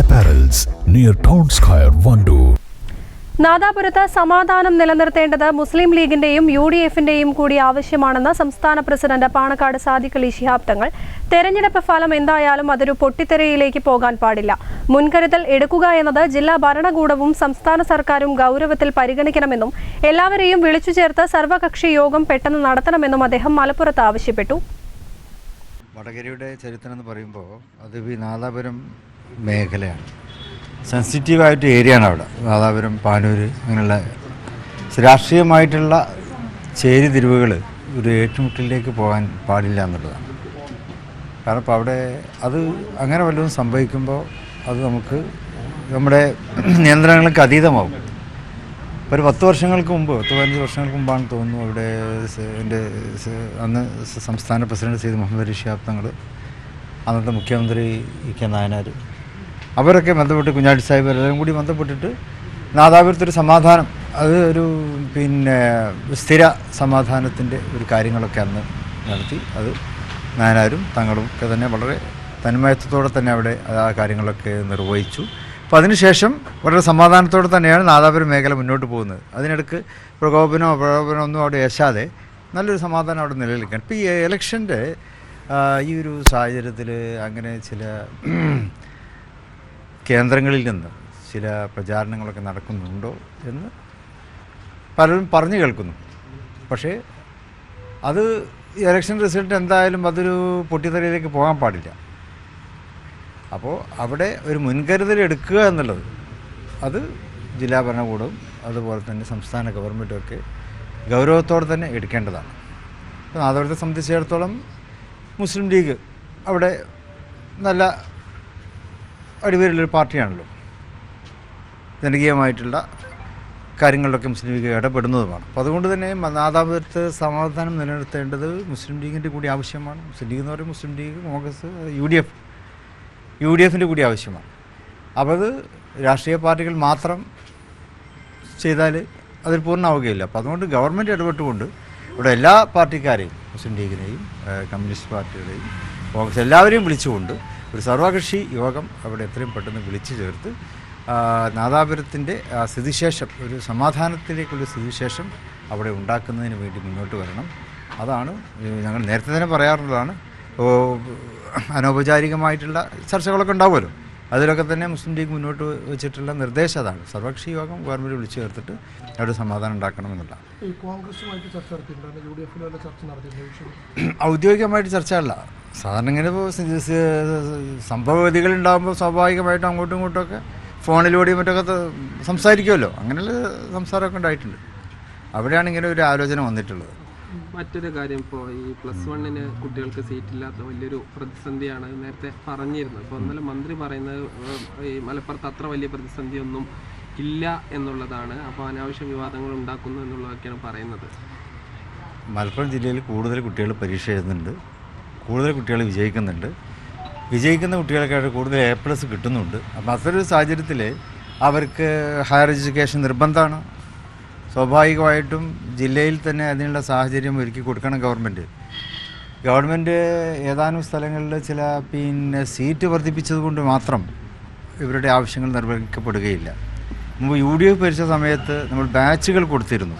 Apparels near Town Square, Vandoor. നാദാപുരത്ത് സമാധാനം നിലനിർത്തേണ്ടത് മുസ്ലിം ലീഗിന്റെയും U D എഫിന്റെയും കൂടി ആവശ്യമാണെന്ന് സംസ്ഥാന പ്രസിഡന്റ് പാണക്കാട് സാദിഖ് അലി ശിഹാബ് തങ്ങൾ. തെരഞ്ഞെടുപ്പ് ഫലം എന്തായാലും അതൊരു പൊട്ടിത്തെറിയിലേക്ക് പോകാൻ പാടില്ല. മുൻകരുതൽ എടുക്കുക എന്നത് ജില്ലാ ഭരണകൂടവും സംസ്ഥാന സർക്കാരും ഗൗരവത്തിൽ പരിഗണിക്കണമെന്നും എല്ലാവരെയും വിളിച്ചു ചേർത്ത് സർവകക്ഷി യോഗം പെട്ടെന്ന് നടത്തണമെന്നും അദ്ദേഹം മലപ്പുറത്ത് ആവശ്യപ്പെട്ടു. വടകരയുടെ ചരിത്രം എന്ന് പറയുമ്പോൾ അത് ഈ നാദാപുരം മേഖലയാണ്. ഏരിയ ആണ് അവിടെ. നാദാപുരം പാനൂർ അങ്ങനെയുള്ള രാഷ്ട്രീയമായിട്ടുള്ള ചേരിതിരിവുകൾ ഒരു ഏറ്റുമുട്ടലിലേക്ക് പോകാൻ പാടില്ല എന്നുള്ളതാണ്. കാരണം ഇപ്പോൾ അവിടെ അത് അങ്ങനെ വല്ലതും സംഭവിക്കുമ്പോൾ അത് നമുക്ക് നമ്മുടെ നിയന്ത്രണങ്ങൾക്ക് അതീതമാവും. ഒരു പത്ത് വർഷങ്ങൾക്ക് മുമ്പ് പത്ത് പതിനഞ്ച് വർഷങ്ങൾക്ക് മുമ്പാണ് തോന്നുന്നു അവിടെ എന്റെ അന്ന് സംസ്ഥാന പ്രസിഡന്റ് സെയ്ദ് മുഹമ്മദ് അലി ഷിഹാബ് തങ്ങൾ അന്നത്തെ മുഖ്യമന്ത്രി ഇ കെ നായനാർ. അവരൊക്കെ ബന്ധപ്പെട്ട് കുഞ്ഞാടി സാഹിബ് എല്ലാവരും കൂടി ബന്ധപ്പെട്ടിട്ട് നാദാപുരത്തൊരു സമാധാനം അത് ഒരു പിന്നെ സ്ഥിര സമാധാനത്തിന്റെ ഒരു കാര്യങ്ങളൊക്കെ അന്ന് നടത്തി. അത് നായനാരും തങ്ങളും ഒക്കെ തന്നെ വളരെ തന്മയത്വത്തോടെ തന്നെ അവിടെ ആ കാര്യങ്ങളൊക്കെ നിർവഹിച്ചു. അപ്പോൾ അതിനുശേഷം വളരെ സമാധാനത്തോടെ തന്നെയാണ് നാദാപുരം മേഖല മുന്നോട്ട് പോകുന്നത്. അതിനിടക്ക് പ്രകോപനോ പ്രകോപനമോ ഒന്നും അവിടെ യശാതെ നല്ലൊരു സമാധാനം അവിടെ നിലനിൽക്കാൻ ഇപ്പോൾ ഈ ഇലക്ഷന്റെ ഈ ഒരു സാഹചര്യത്തിൽ അങ്ങനെ ചില കേന്ദ്രങ്ങളിൽ നിന്ന് ചില പ്രചാരണങ്ങളൊക്കെ നടക്കുന്നുണ്ടോ എന്ന് പലരും പറഞ്ഞു കേൾക്കുന്നു. പക്ഷേ അത് ഇലക്ഷൻ റിസൾട്ട് എന്തായാലും അതൊരു പൊട്ടിത്തെറിയിലേക്ക് പോകാൻ പാടില്ല. അപ്പോൾ അവിടെ ഒരു മുൻകരുതൽ എടുക്കുക എന്നുള്ളത്. അത് ജില്ലാ ഭരണകൂടവും അതുപോലെ തന്നെ സംസ്ഥാന ഗവൺമെന്റും ഒക്കെ ഗൗരവത്തോടെ തന്നെ എടുക്കേണ്ടതാണ്. അപ്പോൾ നാദാപുരത്തെ സംബന്ധിച്ചിടത്തോളം മുസ്ലിം ലീഗ് അവിടെ നല്ല അടിപൊളിയുള്ളൊരു പാർട്ടിയാണല്ലോ. ജനകീയമായിട്ടുള്ള കാര്യങ്ങളിലൊക്കെ മുസ്ലിം ലീഗ് ഇടപെടുന്നതുമാണ്. അപ്പോൾ അതുകൊണ്ട് തന്നെ നാദാപുരത്ത് സമാധാനം നിലനിർത്തേണ്ടത് മുസ്ലിം ലീഗിന്റെ കൂടി ആവശ്യമാണ്. മുസ്ലിം ലീഗ് എന്ന് പറയുമ്പോൾ Muslim League Congress U D F U D എഫിന്റെ കൂടി ആവശ്യമാണ്. അപ്പോൾ അത് രാഷ്ട്രീയ പാർട്ടികൾ മാത്രം ചെയ്താൽ അതിൽ പൂർണമാവുകയില്ല. അപ്പോൾ അതുകൊണ്ട് ഗവൺമെന്റ് ഇടപെട്ടുകൊണ്ട് ഇവിടെ എല്ലാ പാർട്ടിക്കാരെയും മുസ്ലിം ലീഗിനെയും കമ്മ്യൂണിസ്റ്റ് പാർട്ടികളെയും കോൺഗ്രസ് എല്ലാവരെയും വിളിച്ചുകൊണ്ട് ഒരു സർവകക്ഷി യോഗം അവിടെ എത്രയും പെട്ടെന്ന് വിളിച്ചു ചേർത്ത് നാദാപുരത്തിന്റെ സ്ഥിതിശേഷം ഒരു സമാധാനത്തിലേക്കുള്ള സ്ഥിതിശേഷം അവിടെ ഉണ്ടാക്കുന്നതിന് വേണ്ടി മുന്നോട്ട് വരണം. അതാണ് ഞങ്ങൾ നേരത്തെ തന്നെ പറയാറുള്ളതാണ്. അനൗപചാരികമായിട്ടുള്ള ചർച്ചകളൊക്കെ ഉണ്ടാവുമല്ലോ. അതിലൊക്കെ തന്നെ മുസ്ലിം ലീഗ് മുന്നോട്ട് വെച്ചിട്ടുള്ള നിർദ്ദേശം അതാണ്. സർവകക്ഷി യോഗം ഗവൺമെന്റ് വിളിച്ചു ചേർത്തിട്ട് അവിടെ സമാധാനം ഉണ്ടാക്കണമെന്നുള്ള ഔദ്യോഗികമായിട്ട് ചർച്ചയല്ല സാധാരണ ഇങ്ങനെ ഇപ്പോൾ സംഭവഗതികൾ ഉണ്ടാകുമ്പോൾ സ്വാഭാവികമായിട്ടും അങ്ങോട്ടും ഇങ്ങോട്ടും ഒക്കെ ഫോണിലൂടെയും മറ്റൊക്കെ സംസാരിക്കുമല്ലോ. അങ്ങനെയുള്ള സംസാരമൊക്കെ ഉണ്ടായിട്ടുണ്ട്. അവിടെയാണ് ഇങ്ങനെ ഒരു ആലോചന വന്നിട്ടുള്ളത്. മറ്റൊരു കാര്യം ഇപ്പോൾ ഈ പ്ലസ് വണ്ണിന് കുട്ടികൾക്ക് സീറ്റ് ഇല്ലാത്ത വലിയൊരു പ്രതിസന്ധിയാണ് നേരത്തെ പറഞ്ഞിരുന്നത്. അപ്പോൾ ഇന്നലെ മന്ത്രി പറയുന്നത് ഈ മലപ്പുറത്ത് അത്ര വലിയ പ്രതിസന്ധിയൊന്നും ഇല്ല എന്നുള്ളതാണ്. അപ്പോൾ അനാവശ്യ വിവാദങ്ങൾ ഉണ്ടാക്കുന്നു എന്നുള്ളതൊക്കെയാണ് പറയുന്നത്. മലപ്പുറം ജില്ലയിൽ കൂടുതൽ കുട്ടികൾ പരീക്ഷ എഴുതുന്നുണ്ട്. കൂടുതൽ കുട്ടികൾ വിജയിക്കുന്നുണ്ട്. വിജയിക്കുന്ന കുട്ടികൾക്കായിട്ട് കൂടുതൽ എ പ്ലസ് കിട്ടുന്നുണ്ട്. അപ്പോൾ അത്തരൊരു സാഹചര്യത്തിൽ അവർക്ക് ഹയർ എഡ്യൂക്കേഷൻ നിർബന്ധമാണ്. സ്വാഭാവികമായിട്ടും ജില്ലയിൽ തന്നെ അതിനുള്ള സാഹചര്യം ഒരുക്കി കൊടുക്കണം ഗവൺമെന്റ് ഗവൺമെന്റ് ഏതാനും സ്ഥലങ്ങളിൽ ചില പിന്നെ സീറ്റ് വർദ്ധിപ്പിച്ചത് കൊണ്ട് മാത്രം ഇവരുടെ ആവശ്യങ്ങൾ നിർവഹിക്കപ്പെടുകയില്ല. മുമ്പ് യു ഡി എഫ് ഭരിച്ച സമയത്ത് നമ്മൾ ബാച്ചുകൾ കൊടുത്തിരുന്നു.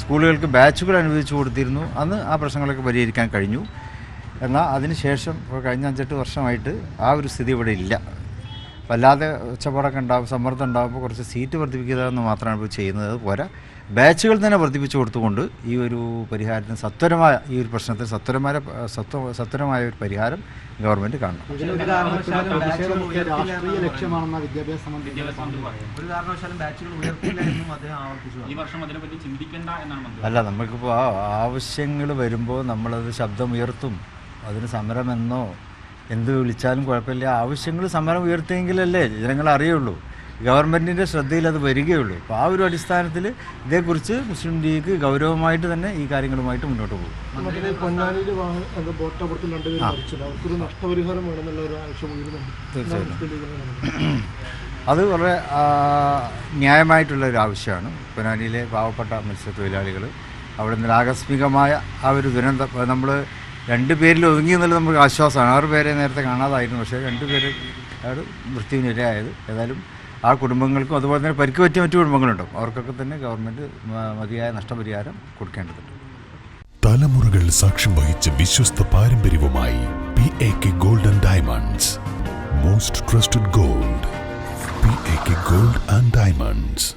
സ്കൂളുകൾക്ക് ബാച്ചുകൾ അനുവദിച്ചു കൊടുത്തിരുന്നു. അന്ന് ആ പ്രശ്നങ്ങളൊക്കെ പരിഹരിക്കാൻ കഴിഞ്ഞു. എന്നാൽ അതിനുശേഷം കഴിഞ്ഞ അഞ്ചെട്ട് വർഷമായിട്ട് ആ ഒരു സ്ഥിതി ഇവിടെ ഇല്ല. വല്ലാതെ ഒച്ചപ്പാടൊക്കെ ഉണ്ടാകും സമ്മർദ്ദം ഉണ്ടാകുമ്പോൾ കുറച്ച് സീറ്റ് വർദ്ധിപ്പിക്കുക എന്ന് മാത്രമാണ് ഇപ്പോൾ ചെയ്യുന്നത്. പോരാ. ബാച്ചുകൾ തന്നെ വർദ്ധിപ്പിച്ചു കൊടുത്തുകൊണ്ട് ഈ ഒരു പരിഹാരത്തിന് സത്വരമായ ഈ ഒരു പ്രശ്നത്തിന് സത്വരമായ സത്വ സത്വരമായ ഒരു പരിഹാരം ഗവൺമെന്റ് കാണണം. രാഷ്ട്രീയ ലക്ഷ്യമാണെന്ന വിദ്യാഭ്യാസ മന്ത്രി ഒരു കാരണവശാലും ബാച്ചുകൾ ഉയർത്തില്ല എന്നും അദ്ദേഹം ആവർത്തിച്ചു ഈ വർഷം അതിനെപ്പറ്റി ചിന്തിക്കേണ്ട എന്നാണ് മന്ത്രി അല്ല നമുക്കിപ്പോൾ ആവശ്യങ്ങൾ വരുമ്പോൾ നമ്മളത് ശബ്ദം ഉയർത്തും അതിന് സമരമെന്നോ എന്ത് വിളിച്ചാലും കുഴപ്പമില്ല. ആവശ്യങ്ങൾ സമരം ഉയർത്തിയെങ്കിലല്ലേ ജനങ്ങൾ അറിയുള്ളൂ. ഗവൺമെന്റിന്റെ ശ്രദ്ധയിൽ അത് വരികയുള്ളൂ. അപ്പോൾ ആ ഒരു അടിസ്ഥാനത്തിൽ ഇതേക്കുറിച്ച് മുസ്ലിം ലീഗ് ഗൗരവമായിട്ട് തന്നെ ഈ കാര്യങ്ങളുമായിട്ട് മുന്നോട്ട് പോകും. അത് വളരെ ന്യായമായിട്ടുള്ള ഒരു ആവശ്യമാണ്. പൊന്നാനിയിലെ പാവപ്പെട്ട മത്സ്യത്തൊഴിലാളികൾ അവിടെ നിന്ന് ആകസ്മികമായ ആ ഒരു ദുരന്തം നമ്മൾ രണ്ട് പേരിൽ ഒതുങ്ങി എന്നുള്ളത് നമുക്ക് ആശ്വാസമാണ്. ആറ് പേരെ നേരത്തെ കാണാതായിരുന്നു പക്ഷേ രണ്ട് പേര് അയാൾ മൃത്യുവിനിരയായത് ഏതായാലും ആ കുടുംബങ്ങൾക്കും അതുപോലെ തന്നെ പരിക്ക് പറ്റിയ മറ്റു കുടുംബങ്ങളുണ്ടാവും. അവർക്കൊക്കെ തന്നെ ഗവൺമെന്റ് മതിയായ നഷ്ടപരിഹാരം കൊടുക്കേണ്ടതുണ്ട്. തലമുറകൾ സാക്ഷ്യം വഹിച്ച വിശ്വസ്ത പാരമ്പര്യവുമായി P A K golden diamonds most trusted gold P A K gold and diamonds